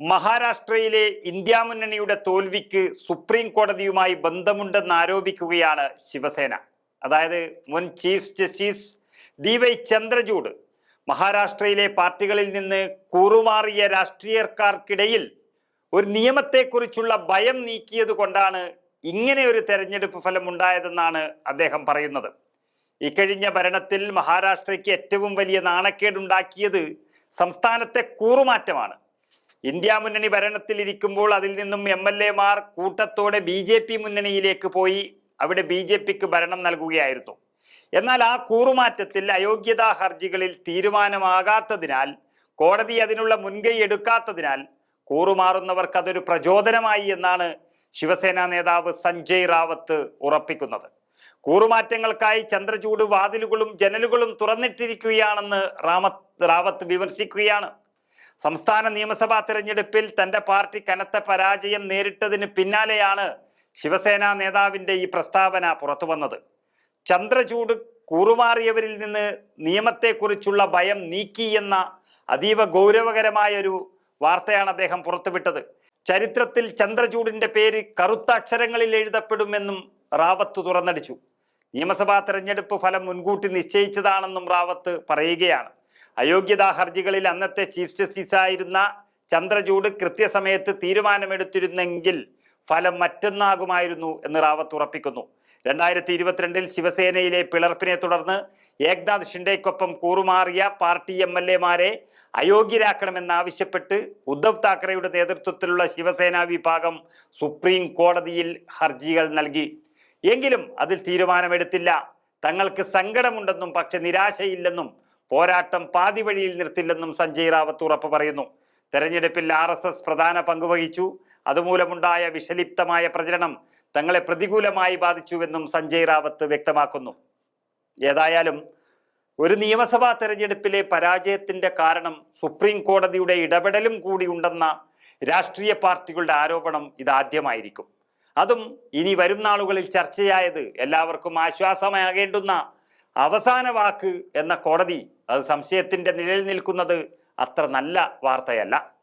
മഹാരാഷ്ട്രയിലെ ഇന്ത്യ മുന്നണിയുടെ തോൽവിക്ക് സുപ്രീം കോടതിയുമായി ബന്ധമുണ്ടെന്ന് ആരോപിക്കുകയാണ് ശിവസേന. അതായത് മുൻ chief justice D Y Chandrachud മഹാരാഷ്ട്രയിലെ പാർട്ടികളിൽ നിന്ന് കൂറുമാറിയ രാഷ്ട്രീയക്കാർക്കിടയിൽ ഒരു നിയമത്തെക്കുറിച്ചുള്ള ഭയം നീക്കിയത് കൊണ്ടാണ് ഇങ്ങനെ ഒരു തെരഞ്ഞെടുപ്പ് ഫലം ഉണ്ടായതെന്നാണ് അദ്ദേഹം പറയുന്നത്. ഇക്കഴിഞ്ഞ ഭരണത്തിൽ മഹാരാഷ്ട്രയ്ക്ക് ഏറ്റവും വലിയ നാണക്കേടുണ്ടാക്കിയത് സംസ്ഥാനത്തെ കൂറുമാറ്റമാണ്. ഇന്ത്യ മുന്നണി ഭരണത്തിലിരിക്കുമ്പോൾ അതിൽ നിന്നും എം എൽ എമാർ കൂട്ടത്തോടെ ബി ജെ പി മുന്നണിയിലേക്ക് പോയി അവിടെ ബി ജെ പിക്ക് ഭരണം നൽകുകയായിരുന്നു. എന്നാൽ ആ കൂറുമാറ്റത്തിൽ അയോഗ്യതാ ഹർജികളിൽ തീരുമാനമാകാത്തതിനാൽ കോടതി അതിനുള്ള മുൻകൈ എടുക്കാത്തതിനാൽ കൂറുമാറുന്നവർക്ക് അതൊരു പ്രചോദനമായി എന്നാണ് ശിവസേന നേതാവ് സഞ്ജയ് റാവത്ത് ഉറപ്പിക്കുന്നത്. കൂറുമാറ്റങ്ങൾക്കായി ചന്ദ്രചൂട് വാതിലുകളും ജനലുകളും തുറന്നിട്ടിരിക്കുകയാണെന്ന് റാമത്ത് റാവത്ത് വിമർശിക്കുകയാണ്. സംസ്ഥാന നിയമസഭാ തെരഞ്ഞെടുപ്പിൽ തന്റെ പാർട്ടി കനത്ത പരാജയം നേരിട്ടതിന് പിന്നാലെയാണ് ശിവസേന നേതാവിന്റെ ഈ പ്രസ്താവന പുറത്തു വന്നത്. ചന്ദ്രചൂട് കൂറുമാറിയവരിൽ നിന്ന് നിയമത്തെക്കുറിച്ചുള്ള ഭയം നീക്കി എന്ന അതീവ ഗൗരവകരമായ ഒരു വാർത്തയാണ് അദ്ദേഹം പുറത്തുവിട്ടത്. ചരിത്രത്തിൽ ചന്ദ്രചൂഡിന്റെ പേര് കറുത്ത അക്ഷരങ്ങളിൽ എഴുതപ്പെടുമെന്നും റാവത്ത് തുറന്നടിച്ചു. നിയമസഭാ തെരഞ്ഞെടുപ്പ് ഫലം മുൻകൂട്ടി നിശ്ചയിച്ചതാണെന്നും റാവത്ത് പറയുകയാണ്. അയോഗ്യതാ ഹർജികളിൽ അന്നത്തെ ചീഫ് ജസ്റ്റിസ് ആയിരുന്ന ചന്ദ്രചൂഡ് കൃത്യസമയത്ത് തീരുമാനമെടുത്തിരുന്നെങ്കിൽ ഫലം മറ്റൊന്നാകുമായിരുന്നു എന്ന് റാവത്ത് ഉറപ്പിക്കുന്നു. രണ്ടായിരത്തി ഇരുപത്തിരണ്ടിൽ ശിവസേനയിലെ പിളർപ്പിനെ തുടർന്ന് ഏക്നാഥ് ഷിൻഡെക്കൊപ്പം കൂറുമാറിയ പാർട്ടി എം എൽ എമാരെ അയോഗ്യരാക്കണമെന്നാവശ്യപ്പെട്ട് ഉദ്ധവ് താക്കറെയുടെ നേതൃത്വത്തിലുള്ള ശിവസേന വിഭാഗം സുപ്രീം കോടതിയിൽ ഹർജികൾ നൽകി. എങ്കിലും അതിൽ തീരുമാനമെടുത്തില്ല. തങ്ങൾക്ക് സങ്കടമുണ്ടെന്നും പക്ഷെ നിരാശയില്ലെന്നും പോരാട്ടം പാതി വഴിയിൽ നിർത്തില്ലെന്നും സഞ്ജയ് റാവത്ത് ഉറപ്പ് പറയുന്നു. തെരഞ്ഞെടുപ്പിൽ ആർ എസ് എസ് പ്രധാന പങ്കുവഹിച്ചു അതുമൂലമുണ്ടായ വിഷലിപ്തമായ പ്രചരണം തങ്ങളെ പ്രതികൂലമായി ബാധിച്ചുവെന്നും സഞ്ജയ് റാവത്ത് വ്യക്തമാക്കുന്നു. ഏതായാലും ഒരു നിയമസഭാ തെരഞ്ഞെടുപ്പിലെ പരാജയത്തിന്റെ കാരണം സുപ്രീം കോടതിയുടെ ഇടപെടലും കൂടി ഉണ്ടെന്ന രാഷ്ട്രീയ പാർട്ടികളുടെ ആരോപണം ഇതാദ്യമായിരിക്കും. അതും ഇനി വരും നാളുകളിൽ ചർച്ചയായത് എല്ലാവർക്കും ആശ്വാസമാകേണ്ടുന്ന അവസാന വാക്ക് എന്ന കോടതി അത് സംശയത്തിന്റെ നിഴൽ നിൽക്കുന്നത് അത്ര നല്ല വാർത്തയല്ല.